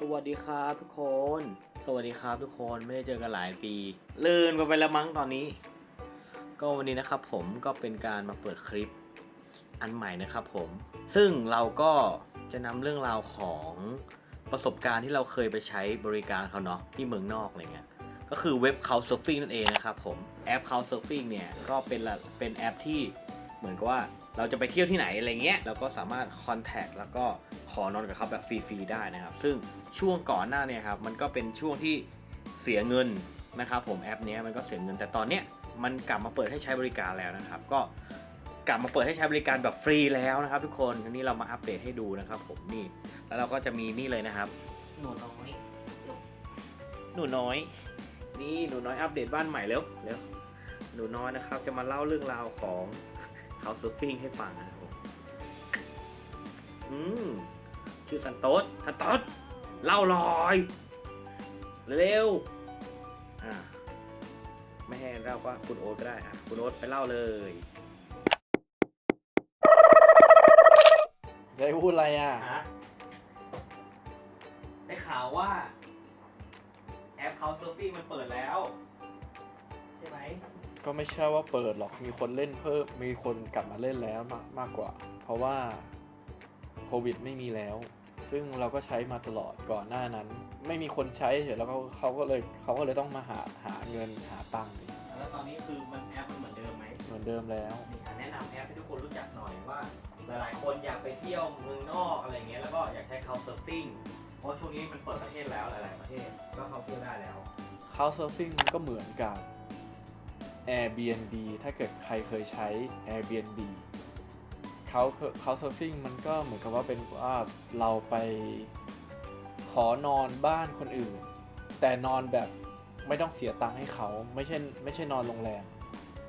สวัสดีครับทุกคน สวัสดีครับทุกคนไม่ได้เจอกันหลายปีลื่นไปแล้วมั้งตอนนี้ ก็วันนี้นะครับผมก็เป็นการมาเปิดคลิปอันใหม่นะครับผม ซึ่งเราก็จะนำเรื่องราวของประสบการณ์ที่เราเคยไปใช้บริการเขาเนาะที่เมืองนอกอะไรเงี้ย ก็คือเว็บ Couchsurfing นั่นเองนะครับผมแอป Couchsurfing เนี่ยก็เป็นละเป็นแอปที่เหมือนกับว่า เราจะไปเที่ยวที่ไหนอะไรเงี้ยเราก็สามารถคอนแทคแล้วก็ขอนอนกับเขาแบบฟรีๆได้นะครับ ซึ่งช่วงก่อนหน้าเนี่ยครับมันก็เป็นช่วงที่เสียเงินนะครับผมแอปเนี้ยมันก็เสียเงินแต่ตอนเนี้ยมันกลับมาเปิดให้ใช้บริการแล้วนะครับ ก็กลับมาเปิดให้ใช้บริการแบบฟรีแล้วนะครับ ทุกคนอันนี้เรามาอัปเดตให้ดูนะครับ ผมนี่แล้วเราก็จะมีนี่เลยนะครับ หนูน้อยหนูน้อย นี่หนูน้อยอัปเดตบ้านใหม่เร็วเร็วหนูน้อยนะครับ จะมาเล่าเรื่องราวของ เขาซูฟิงให้ฟังนะครับผมอืมชื่อสันโต๊ดสันโต๊ดเล่าลอย เร็วอ่าไม่ให้เล่าก็คุณโอ๊ตก็ได้อะคุณโอ๊ตไปเล่าเลยจะให้พูดอะไรอะ ฮะได้ข่าวว่า แอปเขาซูฟิงมันเปิดแล้ว ใช่ไหม ก็ไม่ใช่ว่าเปิดหรอกมีคนเล่นเพิ่มมีคนกลับมาเล่นแล้วมากมากกว่า เพราะว่าโควิดไม่มีแล้ว ซึ่งเราก็ใช้มาตลอดก่อนหน้านั้น ไม่มีคนใช้เฉยแล้วก็เขาก็เลยเขาก็เลยต้องมาหาหาเงินหาตังค์แล้วตอนนี้คือมันแอปมันเหมือนเดิมไหมเหมือนเดิมแล้วนี่อะแนะนำแอปให้ทุกคนรู้จักหน่อยว่า หลายๆ คนอยากไปเที่ยวเมืองนอกอะไรเงี้ยแล้วก็อยากใช้เขาเซิร์ฟติ้งเพราะช่วงนี้มันเปิดประเทศแล้วหลาย ๆ ประเทศก็เข้าเที่ยวได้แล้ว Couchsurfing มันก็เหมือนกับ Airbnb ถ้าเกิดใครเคยใช้ Airbnb เขา Couchsurfing มันก็เหมือนกับว่าเป็นว่าเราไปขอนอนบ้านคนอื่น แต่นอนแบบไม่ต้องเสียตังค์ให้เขาไม่ใช่ไม่ใช่นอนโรงแรม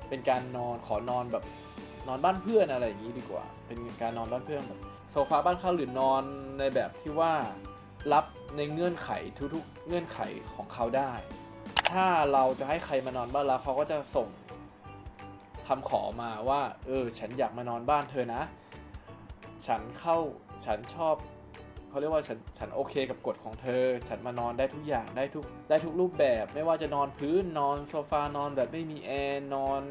เป็นการนอนขอนอนแบบนอนบ้านเพื่อนอะไรอย่างนี้ดีกว่า เป็นการนอนบ้านเพื่อนแบบโซฟาบ้านเขาหรือนอนในแบบที่ว่ารับในเงื่อนไขทุกๆ เงื่อนไขของเขาได้ ถ้าเราจะให้ใครมานอนบ้านเราเขาก็จะส่งคำขอมาว่า เออ ฉันอยากมานอนบ้านเธอนะ ฉันเข้าฉันชอบเขาเรียกว่าฉันฉันโอเคกับกฎของเธอ ฉันมานอนได้ทุกอย่างได้ทุกได้ทุกรูปแบบ ไม่ว่าจะนอนพื้นนอนโซฟานอนแบบไม่มีแอร์นอน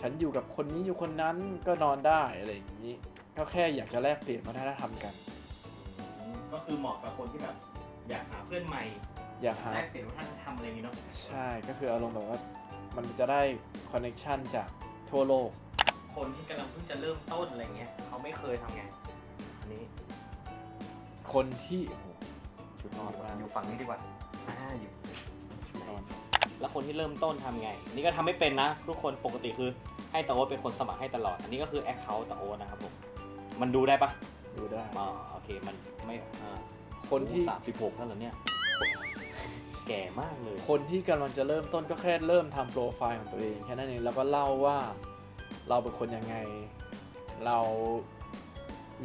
ฉันอยู่กับคนนี้อยู่คนนั้นก็นอนได้อะไรอย่างนี้ก็แค่อยากจะแลกเปลี่ยนวัฒนธรรมกัน ก็คือเหมาะกับคนที่แบบอยากหาเพื่อนใหม่ อยากหา แลกเปลี่ยนวัฒนธรรมอะไรอย่างนี้เนาะใช่ก็คืออารมณ์แบบว่ามันจะได้คอนเน c ชันจากทั่วโลก คนที่กำลังเพิ่งจะเริ่มต้นอะไรเงี้ยเขาไม่เคยทำไงอันนี้คนที่โอ้โหชุดนอนมากอยู่ฝั่งนี้ดีกว่าอ่าอยู่ ชุดนอนแล้วคนที่เริ่มต้นทำไง นี่ก็ทำไม่เป็นนะ ทุกคนปกติคือให้ตาโอ๊ตเป็นคนสมัครให้ตลอด อันนี้ก็คือแอคเคาท์ตาโอ๊ตนะครับผม มันดูได้ปะดูได้ อ๋อโอเค มันไม่อ่าคนที่ สามสิบหกนั่นเหรอเนี่ย แก่มากเลย คนที่กำลังจะเริ่มต้นก็แค่เริ่มทำโปรไฟล์ของตัวเองแค่นั้นเองแล้วก็เล่าว่าเราเป็นคนยังไง เรา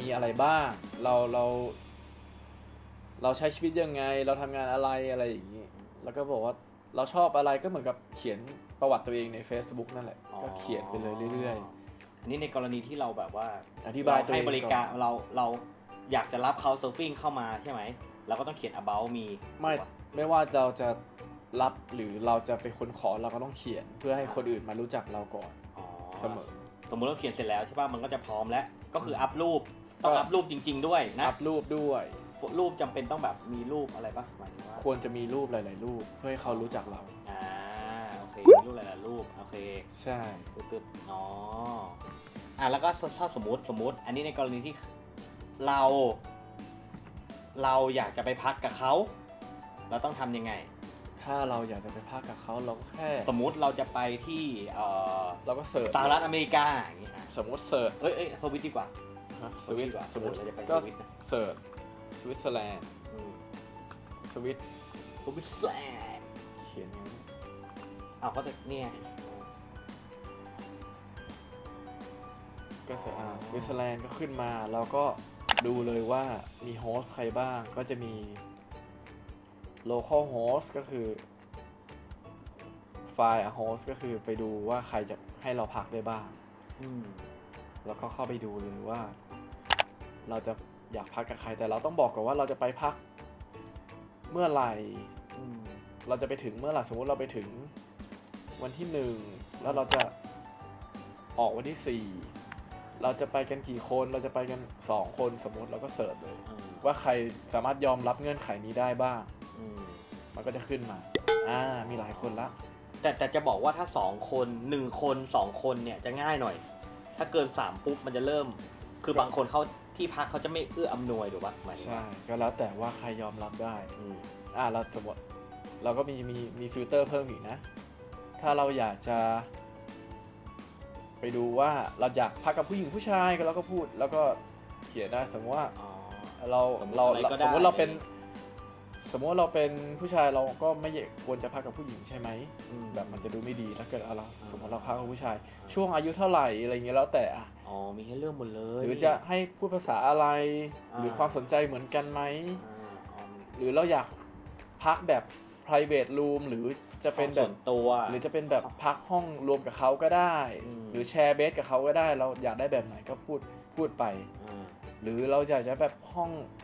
มีอะไรบ้าง เราเราเราใช้ชีวิตยังไง เราทำงานอะไรอะไรอย่างนี้ แล้วก็บอกว่าเราชอบอะไรก็เหมือนกับเขียนประวัติตัวเองใน Facebook นั่นแหละ ก็เขียนไปเลยเรื่อยๆ อันนี้ในกรณีที่เราแบบว่าอธิบายตัวเองให้บริการก่อนเราเราอยากจะรับเขาเซิร์ฟฟิ้งเข้ามาใช่ไหมเราก็ต้องเขียน about มีๆไม่ ไม่ว่าเราจะรับหรือเราจะเป็นคนขอเราก็ต้องเขียน เพื่อให้คนอื่นมารู้จักเราก่อนอ๋อเสมอ สมมุติเราเขียนเสร็จแล้วใช่ป่ะมันก็จะพร้อมแล้ว ก็คืออัพรูปต้องก็อัพรูปจริง ๆ ด้วยนะอัพรูปด้วย รูปจำเป็นต้องแบบมีรูปอะไรป่ะหมายถึงว่าควรจะมีรูปหลาย ๆ รูปเพื่อให้เขารู้จักเราอ่าโอเคมีรูปหลายๆรูปโอเค ใช่ตึ๊ดๆอ๋ออะแล้วก็ถ้าสมมติสมมติ อันนี้ในกรณีที่เรา เราอยากจะไปพักกับเขา เราต้องทำยังไง ถ้าเราอยากจะไปพักกับเขาเราก็แค่ สมมุติเราจะไปที่เอ่อเราก็เสิร์ชสหรัฐอเมริกาอย่างงี้อะสมมติเสิร์ชเอ้ยเอ้ยสวิตดีกว่าฮะสวิตดีกว่าสมมติเออเราจะไปสก็วิตนะเสิร์ชสวิตเซอร์แลนด์อืมสวิตสวิตแลนด์เขียนอย่างนี้อ้าวก็จะเนี่ยก็เสิร์ชอ่าสวิตเซอร์แลนด์ก็ขึ้นมาเราก็ดูเลยว่ามีโฮสต์ใครบ้างก็จะมี local host ก็คือไฟล์ host ก็คือไปดูว่าใครจะให้เราพักได้บ้าง อืม แล้วก็เข้าไปดูเลยว่า เราจะอยากพักกับใคร แต่เราต้องบอกก่อนว่าเราจะไปพัก เมื่อไหร่ อืม เราจะไปถึงเมื่อไหร่สมมติเราไปถึงวันที่หนึ่งแล้วเราจะออกวันที่สี่เราจะไปกันกี่คนเราจะไปกันสองคนสมมติเราก็เสิร์ชเลยอืมว่าใครสามารถยอมรับเงื่อนไขนี้ได้บ้าง อืมมันก็จะขึ้นมา อ่า มีหลายคนละ แต่แต่จะบอกว่าถ้าสองคนหนึ่งคนสองคนเนี่ยจะง่ายหน่อย ถ้าเกินสามปุ๊บมันจะเริ่ม คือบางคนเขาที่พักเขาจะไม่เอื้ออำนวยถูกปะหมายถึงใช่ว่าก็แล้วแต่ว่าใครยอมรับได้ อืมอ่าเราสมมติเราก็มีมีมีฟิลเตอร์เพิ่มอีกนะ ถ้าเราอยากจะ ไปดูว่าเราอยากพักกับผู้หญิงผู้ชายก็เราก็พูด แล้วก็เขียนได้สมมติว่าอ๋อ เราสมมุติเราอะไรก็ได้ สมมติเราเป็น สมมติว่าเราเป็นผู้ชายเราก็ไม่ควรจะพักกับผู้หญิงใช่ไหมอืมแบบมันจะดูไม่ดีถ้าเกิดเราอ่าสมมติเราพักกับผู้ชาย ช่วงอายุเท่าไหร่อะไรเงี้ยแล้วแต่อะอ๋อมีให้เลือกหมดเลยหรือจะให้พูดภาษาอะไรอ่าหรือความสนใจเหมือนกันไหมอ่าอ๋อหรือเราอยากพักแบบ private room หรือจะเป็นแบส่บวนตัวหรือจะเป็นแบบพักห้องรวมกับเขาก็ได้อืมหรือแชร์เบสกับเขาก็ได้ เราอยากได้แบบไหนก็พูดพูดไปอ่าหรือเราอยากจะแบบห้องอ่า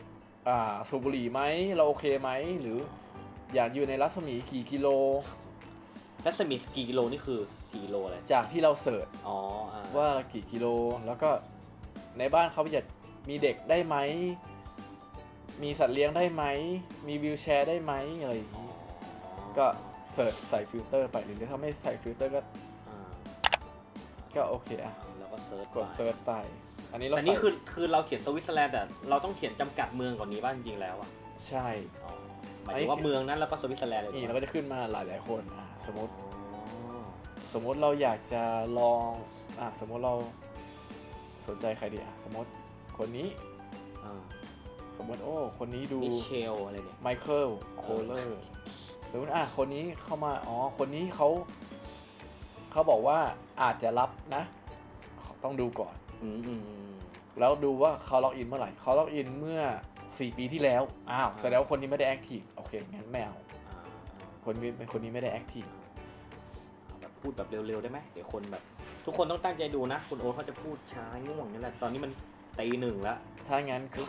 สูบบุหรี่ไหมเราโอเคไหมหรืออยากอยู่ในรัศมีกี่กิโล รัศมีกี่กิโลนี่คือกี่กิโลอะไรจากที่เราเสิร์ชอ๋ออ่าว่ากี่กิโล แล้วก็ในบ้านเขาอยากมีเด็กได้ไหม มีสัตว์เลี้ยงได้ไหม มีวิวแชร์ได้ไหมอะไรอย่างอ๋อนี้ก็เสิร์ชใส่ฟิลเตอร์ไปหรือถ้าไม่ใส่ฟิลเตอร์ก็ อ่าก็โอเคอะ แล้วก็เซิร์ชกดเสิร์ชไป อันนี้เราแต่นี่ใส่คือคือเราเขียนสวิตเซอร์แลนด์แต่เราต้องเขียนจำกัดเมืองก่อนนี้บ้างจริงๆแล้วอะใช่ อ๋อหมายถึงว่าเมืองนั้นแล้วก็สวิตเซอร์แลนด์เลยนี่เราก็จะขึ้นมาหลายๆคนอะสมมติอ๋อสมมติเราอยากจะลองอะสมมติเราสนใจใครดีอะสมมติคนนี้ อ่าสมมติโอ้ คนนี้ดูมิเชลอะไรเนี่ย ไมเคิลโคเลอร์หรือว่าอะคนนี้เข้ามาอ๋อคนนี้เขาเขาบอกว่าอาจจะรับนะ ต้องดูก่อน อืมอืมอืมแล้วดูว่าเขาล็อกอินเมื่อไหร่เขาล็อกอินเมื่อ 4 ปีที่แล้ว อ้าวอ่าแสดงว่าคนนี้ไม่ได้แอคทีฟ โอเค งั้นไม่เอาอ่าคนนี้เป็นคนนี้ไม่ได้แอคทีฟอ่าแบบพูดแบบเร็วๆได้ไหมเดี๋ยวคนแบบ ทุกคนต้องตั้งใจดูนะ คุณโอ๊ตเขาจะพูดช้าง่วงนี่แหละ ตอนนี้มันตีหนึ่งแล้วถ้างั้นคือ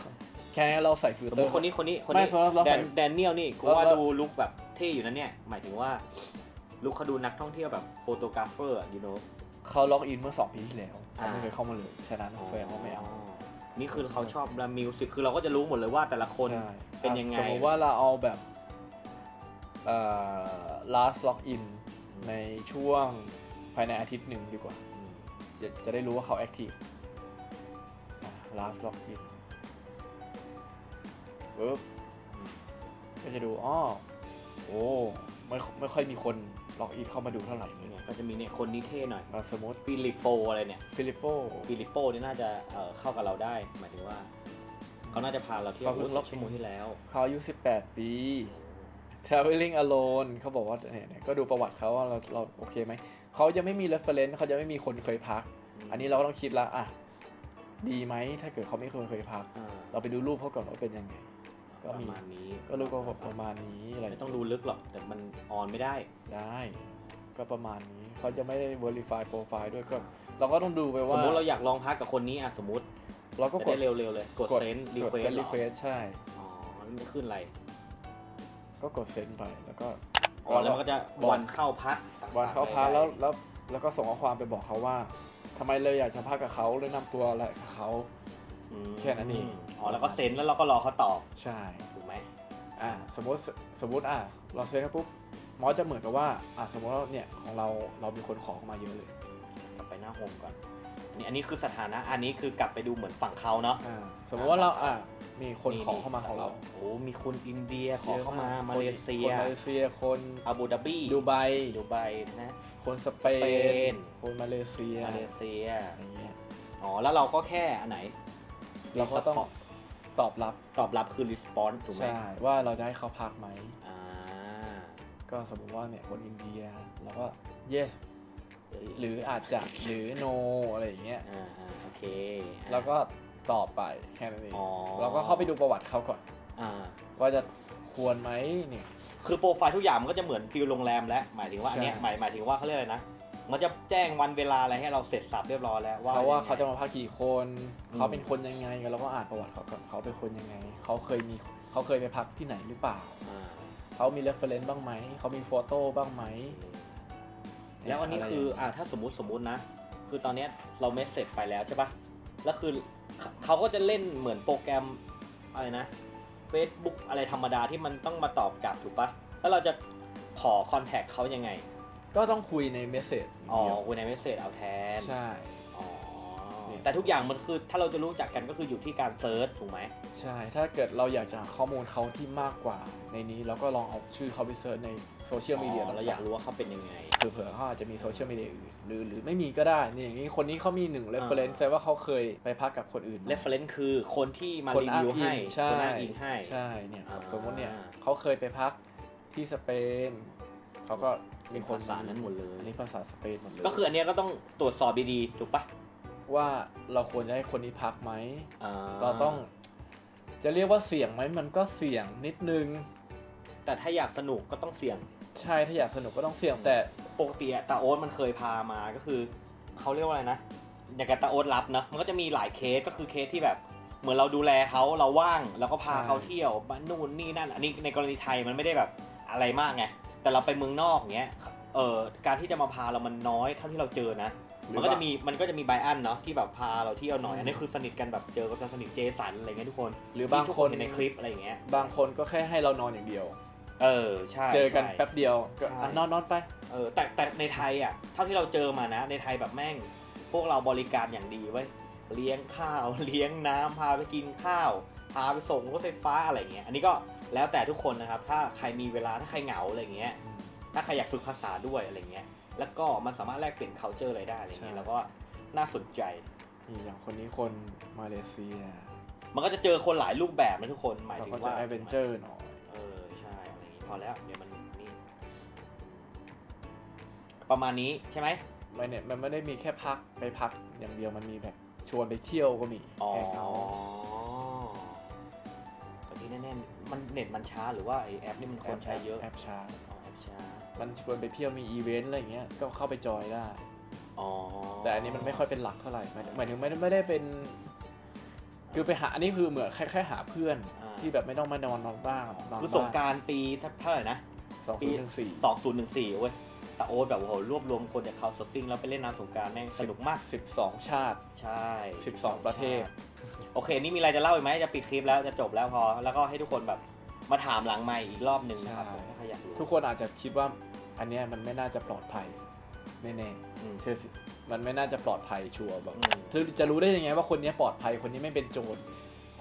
แค่เราใส่ฟิลสมเตมอติร์ คนนี้คนนี้คนไม่นี้สมมุติเราแดใส่นแดเนียลนี่กูเราว่าเรา ดูลุคแบบเท่อยู่นะเนี่ย หมายถึงว่าลุคเขาดูนักท่องเที่ยวแบบโฟโตกราฟเฟอร์ยูโนเขาล็อกอินเมื่อ 2 ปีที่แล้วอ่า เขาไม่เคยเข้ามาเลยฉะนั้นแสดงว่าไม่เอานี่คือเขาชอบรามิวสิกคือเราก็จะรู้หมดเลยว่าแต่ละคนใช่เป็นยังไงสมมติว่าเราเอาแบบเอ่อ last login ในช่วงภายในอาทิตย์หนึ่งดีกว่าอืมจะจะได้รู้ว่าเขา active อะ last login ปึ๊บก็จะดูอ้อโอ้ไม่ไม่ค่อยมีคนล็อกอินเข้ามาดูเท่าไหร่เลยเนี่ย ก็จะมีเนี่ยคนนี้เท่หน่อยอะสมมติฟิลิปโปอะไรเนี่ย ฟิลิปโปฟิลิปโปนี่น่าจะเอ่อเข้ากับเราได้ หมายถึงว่า เขาน่าจะพาเราเที่ยวเขาเพิ่งล็อกชั่วโมงที่แล้ว เขาอายุ18 ปี traveling alone เขาบอกว่าเนี่ยเนี่ยก็ดูประวัติเขาว่าเราเราโอเคไหม เขาจะไม่มี reference เขาจะไม่มีคนเคยพัก อันนี้เราก็ต้องคิดละอะ ดีไหมถ้าเกิดเขาไม่เคยเคยพัก อ่าเราไปดูรูปเขาก่อนว่าเป็นยังไง ก็ประมี มาณนี้ก็รูปก็ประมาณนี้อะไรไม่ต้องดูลึกหรอก แต่มันออนไม่ได้ ได้ ก็ประมาณนี้ เขาจะไม่ได้ verify profile ด้วยก็ เราก็ต้องดูไปสว่า มมติเราอยากลองพักกับคนนี้อะสมมติเราก็จะกดได้เร็วๆเลย กดเซนรีกดเควส send request ใช่ อ๋อแล้วมันจะขึ้นอะไรก็กดเซ็นไปแล้วก็ อ๋อแล้วมันก็จะบอก วันเข้าพักต่งๆวันเขาพาได้แล้วแล้ว แล้วก็ส่งข้อความไปบอกเขาว่าทำไมเลยอยากจะพักกับเขาเลยนำตัวอะไรกับเขา อืมแค่นั้นเอง อ๋อแล้วก็เซ็นแล้วเราก็รอเขาตอบใช่ ถูกไหมอ่าสมมติสมมติอะเราเซ็นแล้วปุ๊บห มอจะเหมือนกับว่าอะสมมติว่าเนี่ยของเราเรามีคนขอเข้ามาเยอะเลยกลับไปหน้าโฮมก่อนอันนี้อันนี้คือสถานะ อันนี้คือกลับไปดูเหมือนฝั่งเขาเนาะอ่าสมมติว่าเราอะมีคนขอเข้ามาของเราโอ้มีคนอินเดียขอเข้ามายอะกมาเลเซีย คนมาเลเซียคนอาบูดาบีดูไบดูไบนะคนสเปสเปนนคนมาเลเซียมาเลเซียอย่างเงี้ยอ๋อแล้วเราก็แค่อันไหน เราก็ต้องตอบรับตอบรับคือ response ถูกไหมใช่ว่าเราจะให้เขาพักไหมอ่า ก็สมมติว่าเนี่ยคนอินเดียเราก็ yes หรืออาจจะหรือ no อะไรอย่างเงี้ยอ่าอ่าโอเคอะ แล้วก็ตอบไปแค่นั้นเองอ๋อ เราก็เข้าไปดูประวัติเขาก่อน อ่า ว่าจะควรไหมเนี่ย คือโปรไฟล์ทุกอย่างมันก็จะเหมือนฟิลโรงแรมแล้วหมายถึงว่าอันเนี้ยใช่ หมายหมายถึงว่าเขาเรียกอะไรนะมันจะแจ้งวันเวลาอะไรให้เราเสร็จสับเรียบร้อยแล้วว่าเขาว่ายังไงเขาจะมาพักกี่คนอืม เขาเป็นคนยังไงเราก็อ่านประวัติเขาก่อนเขาเป็นคนยังไง เขาเคยมีเขาเคยไปพักที่ไหนหรือเปล่า อ่า เขามีเรฟเฟรนซ์บ้างไหม เขามีโฟโต้บ้างไหม แล้วอันนี้ะไรคือ อ่า ถ้าสมมติสมมตินะ คือตอนเนี้ยเราเมสเซจไปแล้วใช่ปะแล้วคือเขาเขาก็จะเล่นเหมือนโปรแกรมอะไรนะ Facebook อะไรธรรมดาที่มันต้องมาตอบกลับถูกปะแล้วเราจะขอคอนแทคเขายังไง ก็ต้องคุยในเมสเซจ อ๋อคุยในเมสเซจเอาแทน ใช่อ๋อนี่ แต่ทุกอย่างมันคือถ้าเราจะรู้จักกันก็คืออยู่ที่การเซิร์ชถูกไหมใช่ ถ้าเกิดเราอยากจะหาข้อมูลเขาที่มากกว่าในนี้เราก็ลองเอาชื่อเขาไปเซิร์ชในโซเชียลมีเดียเราอยากรู้ว่าเขาเป็นยังไงเผื่อๆเขาอาจจะมีโซเชียลมีเดียอื่นหรือหรือไม่มีก็ได้นี่อย่างนี้คนนี้เขามีหนึ่งเรฟเฟรนซ์แปลว่าเขาเคยไปพักกับคนอื่นมาเรฟเฟรนซ์คือคนที่มาคนรีอ้างวิวอิให้งใช่คนอ้างอิงให้ใช่เนี่ยครับอ่าสมมติเนี่ยเขาเคยไปพักที่สเปนเขาก็มีคนภาษานั้นหมดเลยอันนี้ภาษาสเปนหมดเลยก็คืออันเนี้ยก็ต้องตรวจสอบดีๆถูกปะ ว่าเราควรจะให้คนนี้พักไหมอ่เราต้อง จะเรียกว่าเสี่ยงไหมมันก็เสี่ยงนิดนึง แต่ถ้าอยากสนุกก็ต้องเสี่ยง ใช่ถ้าอยากสนุกก็ต้องเสี่ยง แต่ปกติอะตาโอ๊ตมันเคยพามาก็คือเขาเรียกว่าอะไรนะอย่างกับตาโอ๊ตรับนะมันก็จะมีหลายเคสก็คือเคสที่แบบเหมือนเราดูแลเขาเราว่างแล้วก็พาเขาเที่ยวบ้านนู่นนี่นั่นอันนี้ในกรณีไทยมันไม่ได้แบบอะไรมากไงแต่เราไปเมืองนอกเงี้ยเออการที่จะมาพาเรามันน้อยเท่าที่เราเจอนะ มันก็จะมีมันก็จะมีไบอันเนาะที่แบบพาเราเที่ยวหน่อย อันนี้คือสนิทกันแบบเจอกันสนิทเจสันอะไรเงี้ยทุกคน หรือบางที่ทุกคนเห็นในคลิปอะไรอย่างเงี้ย บางคนก็แค่ให้เรานอนอย่างเดียว เออใช่เจอกันใช่แป๊บเดียวก็ใช่อะนอนนอนไป เออแต่แต่ในไทยอะเท่าที่เราเจอมานะ ในไทยแบบแม่ง พวกเราบริการอย่างดีไว้ยเลี้ยงข้าวเลี้ยงน้ำพาไปกินข้าวพาไปส่งรถไฟฟ้าอะไรเงี้ย อันนี้ก็แล้วแต่ทุกคนนะครับ ถ้าใครมีเวลาถ้าใครเหงาอะไรเงี้ย ถ้าใครอยากฝึกภาษาด้วยอะไรเงี้ย แล้วก็มันสามารถแลกเปลี่ยน culture อะไรได้อะไรเงี้ยใช่แล้วก็น่าสนใจนี่อย่างคนนี้คนมาเลเซีย มันก็จะเจอคนหลายรูปแบบนะทุกคนหมายเราถึงก็จะว่าแอดเวนเจอร์หน่อยเออใช่อะไรอย่างงี้พอแล้วเดี๋ยวมันนี่ประมาณนี้ใช่ไหมไม่เนี่ยมันไม่ได้มีแค่พักไปพักอย่างเดียวมันมีแบบชวนไปเที่ยวก็มีอ๋อแฮงเอาท์แต่ที่แน่ๆมันเน็ตมันช้าหรือว่าไอแอปนี่มันคนใช้เยอะแอปช้าอ๋อแอปช้า มันชวนไปเที่ยวมีอีเวนต์อะไรอย่างเงี้ยก็เข้าไปจอยได้ อ๋อแต่อันนี้มันไม่ค่อยเป็นหลักเท่าไหร่หมายหมายถึงไม่ได้ไม่ได้เป็น คือไปหาอันนี้คือเหมือนแค่แค่หาเพื่อนาที่แบบไม่ต้องมานอนนอนบ้างนอนคือสงกรารปีเท่าไหร่นะ สองปีปี หนึ่งสี่สองศูนย์หนึ่งสี่เว้ยแต่โอ๊ตแบบโอ้โหรวบรวมคนจากเขาสปริงแล้วไปเล่นน้ำสงกรารแม่งสนุกมาก สิบสองชาติ ใช่12ประเทศ โอเค นี่มีอะไรจะเล่าอีกไหมจะปิดคลิปแล้วจะจบแล้วพอ แล้วก็ให้ทุกคนแบบ มาถามหลังใหม่อีกรอบหนึ่งนะครับผมถ้าใครอยากรู้ทุกคนอาจจะคิดว่าอันเนี้ยมันไม่น่าจะปลอดภัยแน่อืม ๆเชื่อสิมันไม่น่าจะปลอดภัยชัวร์แบบอืมเธอจะรู้ได้ยังไงว่าคนเนี้ยปลอดภัยคนนี้ไม่เป็นโจร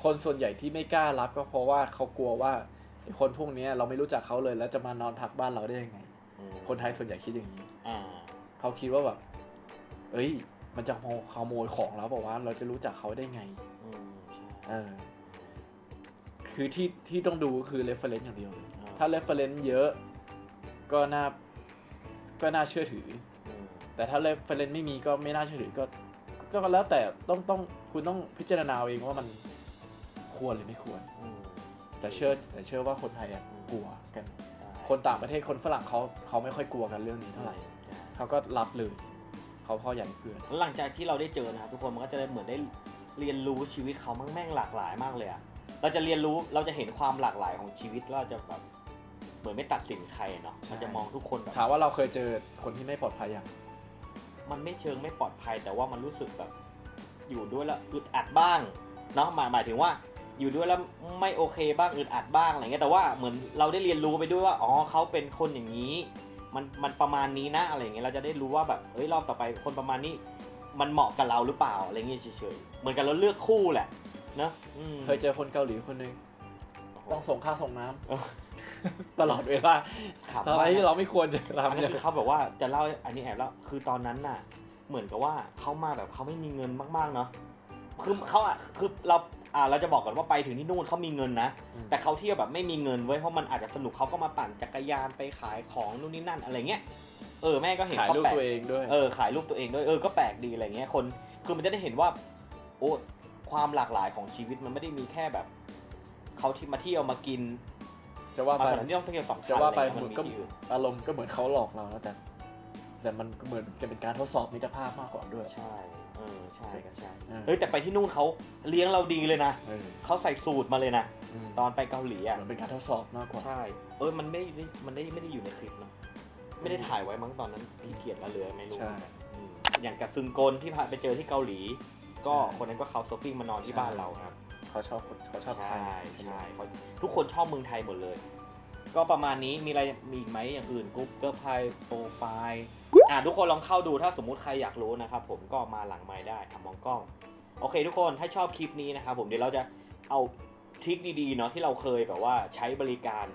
คนส่วนใหญ่ที่ไม่กล้ารับก็เพราะว่าเขากลัวว่าไอ้คนพวกเนี้ยเราไม่รู้จักเขาเลยแล้วจะมานอนพักบ้านเราได้ยังไง อืมคนไทยส่วนใหญ่คิดอย่างนี้ อ่า เขาคิดว่าแบบ เอ้ย มันจะขโมยของเราบอกว่าเราจะรู้จักเขาได้ไง อืมใช่ เออ คือที่ที่ต้องดูก็คือ reference อย่างเดียวเลยอ่าถ้า reference เยอะก็น่าก็น่าเชื่อถืออืมแต่ถ้า reference ไม่มีก็ไม่น่าเชื่อถือก็ก็แล้วแต่ต้องต้องคุณต้องพิจารณาเอาเองว่ามันควรหรือไม่ควรอืมแต่เชื่อแต่เชื่อว่าคนไทยอะกลัวกันใช่คนต่างประเทศคนฝรั่งเขาเขาไม่ค่อยกลัวกันเรื่องนี้เท่าไหร่ใช่เขาก็รับเลยเขาพ่อยันเพื่อนแล้วหลังจากที่เราได้เจอนะครับทุกคนมันก็จะได้เหมือนได้เรียนรู้ชีวิตเขามั่งแม่งหลากหลายมากเลยอะ เราจะเรียนรู้เราจะเห็นความหลากหลายของชีวิตแล้วเราจะแบบเหมือนไม่ตัดสินใครเนาะใช่มันจะมองทุกคนแบบถามว่าเราเคยเจอคนที่ไม่ปลอดภัยอย่างมันไม่เชิงไม่ปลอดภัย แต่ว่ามันรู้สึกแบบ อยู่ด้วยแล้วอึดอัดบ้างเนาะหมายหมายถึงว่า อยู่ด้วยแล้วไม่โอเคบ้างอึดอัดบ้างอะไรเงี้ยแต่ว่าเหมือนเราได้เรียนรู้ไปด้วยว่าอ๋อเขาเป็นคนอย่างนี้มันมันประมาณนี้นะอะไรเงี้ยเราจะได้รู้ว่าแบบเอ้ยรอบต่อไปคนประมาณนี้ มันเหมาะกับเราหรือเปล่าอะไรเงี้ยเฉยๆเหมือนกันเราเลือกคู่แหละเนอะอืมเคยเจอคนเกาหลีคนหนึงต้องส่งข้าวส่งน้ำเออตลอดเวลาขำอะไรมากที่เราไม่ควรจะอันทำนี้เนี่ยคือเขาแบบว่าจะเล่าอันนี้แอบเล่าคือตอนนั้นน่ะ เหมือนกับว่าเขามาแบบเขาไม่มีเงินมากๆเนาะคือเขาอะคือเราอ่าเราจะบอกก่อนว่าไปถึงที่นู่นเขามีเงินนะแต่เขาเที่ยวแบบไม่มีเงินเว้ยเพราะมันอาจจะสนุกเขาก็มาปั่นจักรยานไปขายของนู่นนี่นั่นอะไรเงี้ยเออแม่ก็เห็นขายเขารูปแปลกตัวเองด้วย เออขายรูปตัวเองด้วยเออก็แปลกดีอะไรเงี้ยคนคือมันจะได้เห็นว่า โอ้ ความหลากหลายของชีวิตมันไม่ได้มีแค่แบบเขาที่มาเที่ยวมากินจะว่ามาไปสถานที่ท่องเที่ยวสำคัจะญว่าอะไรไปเงี้ยเหมัมือนนมีก็ที่อื่นอารมณ์ก็เหมือนเขาหลอกเราแล้วแต่ แต่มันก็เหมือนจะเป็นการทดสอบมิตรภาพมากกว่าด้วย ใช่เออใช่ก็ใช่เออเฮ้ยแต่ไปที่นู่นเขาเลี้ยงเราดีเลยนะเออเขาใส่สูตรมาเลยนะอืมตอนไปเกาหลีอะเหมือนเป็นการทดสอบมากกว่าใช่ เออมันไม่ได้มันได้ไม่ได้อยู่ในคลิปเนอะไม่ได้ถ่ายไว้มั้งตอนนั้นพี่เกียรละเรือไม่รู้ใช่อืมอย่างกับซึงกลที่พาไปเจอที่เกาหลี ก็ใช่คนนั้นก็เขาซอฟฟิ้งมานอนที่บ้านเราครับเขาชอบคนเขาชอบไทใช่ยใช่เขาทุกคนชอบเมืองไทยหมดเลย ก็ประมาณนี้มีอะไรมีอีกไหมอย่างอื่นกรุ๊ปเกอร์ไพโปรไฟล์อ่าทุกคนลองเข้าดูถ้าสมมุติใครอยากรู้นะครับผมก็มาหลังไม้ได้อะมองกล้อง โอเค ทุกคนถ้าชอบคลิปนี้นะครับผมเดี๋ยวเราจะเอาทริคดีๆเนาะที่เราเคยแบบว่าใช้บริการ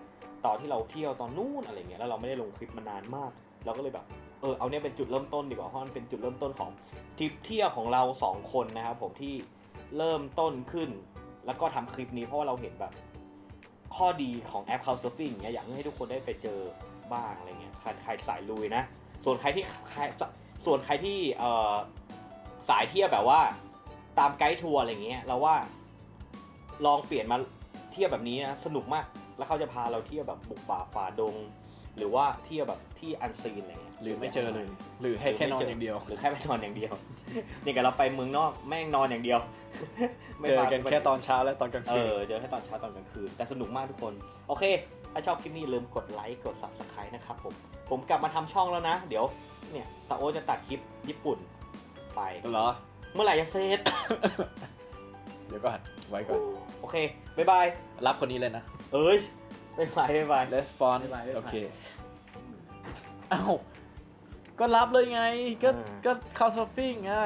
ตอนที่เราเที่ยวตอนนู้นอะไรเงี้ยแล้วเราไม่ได้ลงคลิปมานานมาก เราก็เลยแบบเออเอาเนี่ยเป็นจุดเริ่มต้นดีกว่าเพราะมันเป็นจุดเริ่มต้นของทริปเที่ยวของเราสองคนนะครับผมที่เริ่มต้นขึ้น แล้วก็ทำคลิปนี้เพราะว่าเราเห็นแบบ ข้อดีของแอป Couchsurfing เนี่ยอยากให้ทุกคนได้ไปเจอบ้างอะไรเงี้ยใครใครสายลุยนะ ส่วนใครที่ใครส่วนใครที่เอ่อสายเที่ยวแบบว่า ตามไกด์ทัวร์อะไรเงี้ยเราว่าลองเปลี่ยนมาเที่ยวแบบนี้นะสนุกมากแล้วเขาจะพาเราเที่ยวแบบบุกป่าฝ่าดง หรือว่าเที่ยวแบบที่อันซีนอะไร หรือไม่เจอเลย หรือให้แค่นอนอย่างเดียว หรือแค่ไปนอนอย่างเดียว นี่กับเราไปเมืองนอกแม่งนอนอย่างเดียวไม่เจอพากันแค่ตอนเช้าและตอนกลางเอคืนอเจอแค่ตอนเช้าตอนกลางคืน แต่สนุกมากทุกคน โอเค ถ้าชอบคลิปนี้อย่าลืมกดไลค์ กด subscribe นะครับผม ผมกลับมาทำช่องแล้วนะ เดี๋ยว เนี่ยตาโอจะตัดคลิปญี่ปุ่นไป เหรอ เมื่อไหร่จะเสร็จ เดี๋ยวก่อน ไว้ก่อน โอเค บ๊ายบาย รับคนนี้เลยนะ เอ้ยบ๊ายบายบ๊ายบาย response บ๊ายบายบ๊ายบายโอเค อ้าว ก็รับเลยไง ก็อ่า ก็เข้าช้อปปิ้งอะ